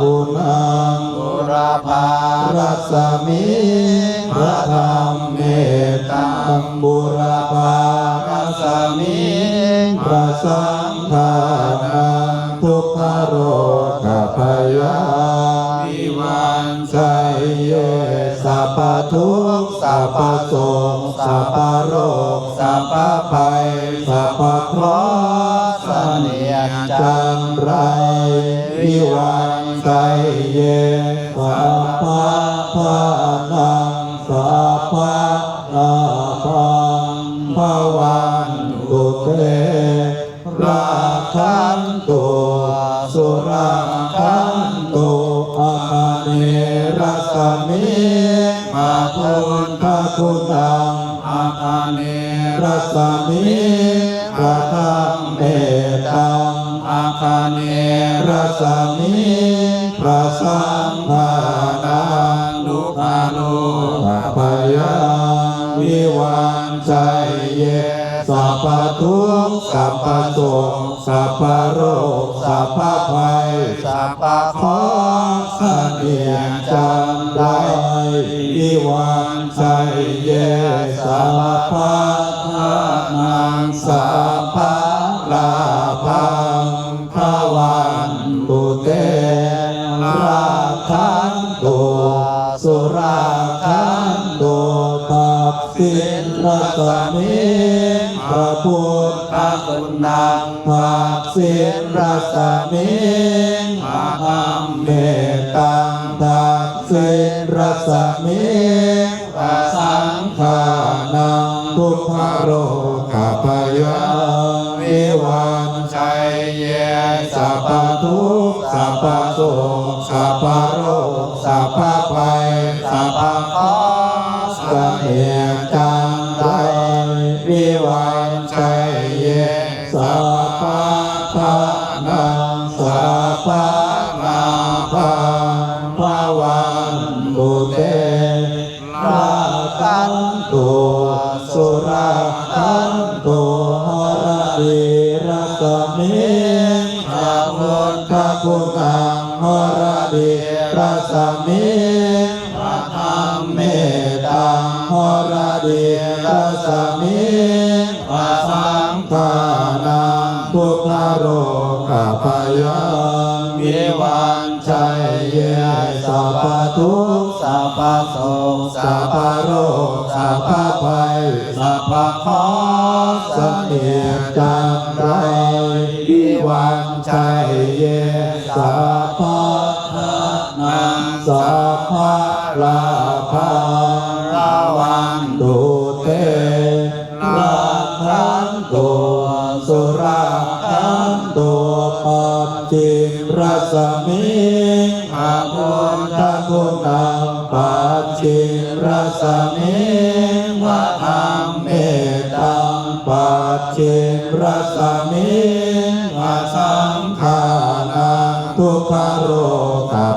ปุนังบุรพารัสมิพระธรรมเมตตังบุรพารัสมิพระสังฆานังทุกขโรคพยาวิวันใจเยสัพพทุกสัพพโศกสัพพโรคสัพพภัยสัพพเคราะห์เสนียจันไรวิวัน ใจเยสัพพะทานังสัพพะนาพังภวันตุเตราคันตุสุราคันตุอาคเนรัสมิมาพุทธคุณังอาคเนรัสมิพระธรรมเมตังอาคาเนรัสมิ พระสังฆานังดุขาโลสัพพยาวิวันใจเยสัพพทุกสัพพโศกสัพพโรคสัพพภัยสัพพะขอเสนียดจันไรวิวันใจเยสัพพะทานังสัพ คันตุสุราคันตุตับสินรัสมิพระพุทธคุณนังตับสินรัสมิอามเมตตังตักสินรัสมิปะสังขานังทุกขโรคาพยาวิวันใจเยสัพพทุ พพโศกสัพพโรสัพพภัยสัพพเคราะห์เพ ดีรัสมิพระธรรมเมตังหรเดีรัสมิพระสังฆานังทุกขโรคพยาวิวันใจเยสัพพทุกสัพพโศกสัพพโรสัพพภัยสัพพเคราะห์เสนียจันไรวิวันใจเยสัพพ สัพพะลาภังราวันตุเตราคันตุสุราคันตุปัจจิรสมิพระพุทธคุณังปัจจิรสมิพระธรรมเมตังปัจจิรสมิ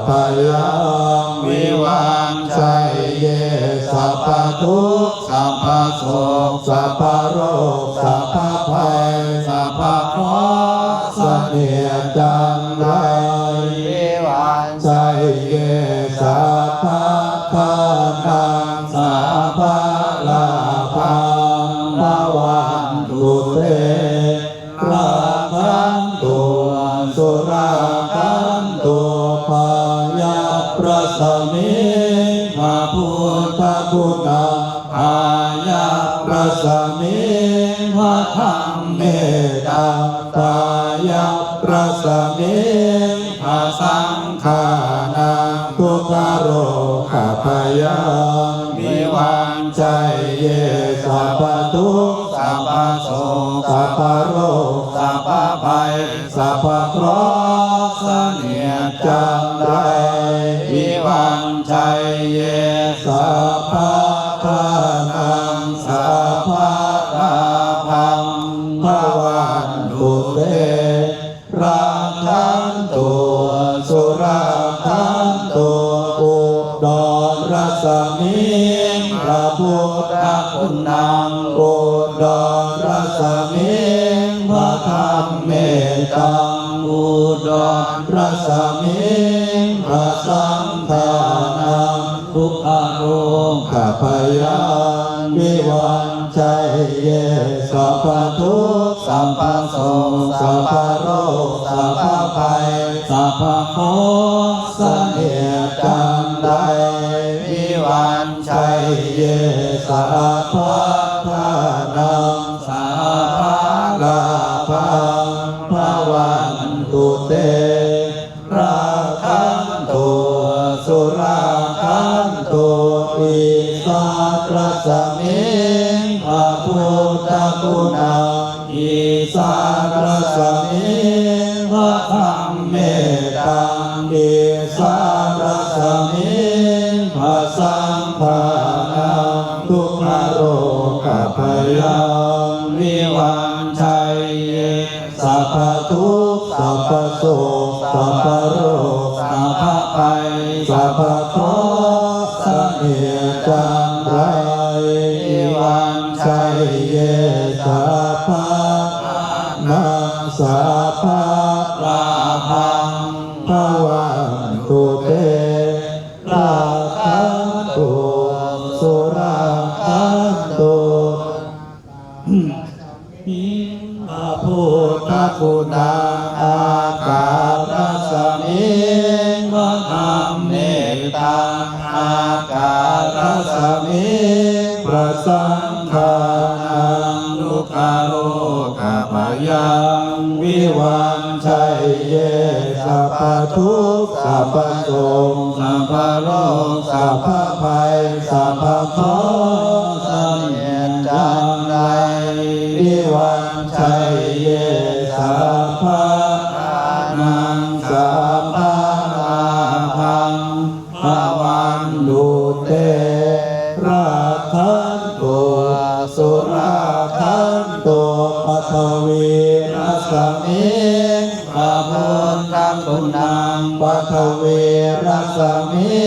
พยาวิวังใจเยสัพพทุกสัพพโสสัพพโรคสัพพภัยสัพพเคสเนียจันไรวิวันใจเยสัพาประสมิพระพุทธคุณังพายาประสมิพระธรรมเมตตายาประสมิพระสังฆานังทุกโรคพยามิวันใจเยสัพทุกสัพโศกสัพโรสัพภัยสัพพเคราะ วิวันใจเยสัพพะทานังสัพพะลาภังภวันตุเตราคันตุสุราคันตุอุดรรัสมิพระพุทธคุณังอุดรรัสมิพระธรรมเมตตังอุดรรัสมิพพระสั งฆานังทุกขโรข้าพยานวิวันใจเยสัพพทุกข์สัพพโสสัพพโรคสัพพภัยสัพพโคเสนียดจันไดวิวันชัชัยยเยสัพพ สุราคันตุอิสาตรสมิงพระพุทธคุณังอิสาตรสมิงพระธรรมเมตตังอิสาตรสมิงพระสังฆานังทุกขโรคพยังวิวันชัยสัพพทุกสัพพโสกสัพพ สัพพระห์เนจันไรวิวันชัยเยสัพพะนังสัพพะลาภังภวันตุเตราคันตุสุราคันตุมิพระพุทธคุณา ตังอาการสมิงพระสังฆานังลุคาโลกาพยังวิวันชัยเยสัพพทุกข์สัพพโสสัพพโลกสัพพภัยสัพพเค ภวันดุเตราคันตุสุราคันตุปัทวีรัสมิงพระพุทธคุณังปัทวีรัสมิ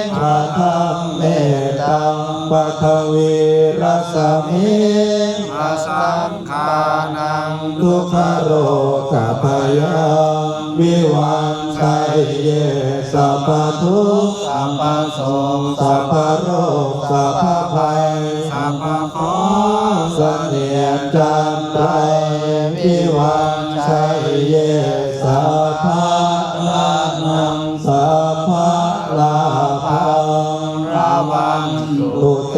งพระธรรมเมตตังปัทวีรัสมิงพระสังฆานังทุกขโรคพยังวิวันชัยเย สัพพทุกข์สัพพโสสัพพโรคสัพพภัยสัพพโคเสนียดจันไรวิวันชัยเยสัพพลานังสัพพลาภังราวันตุเต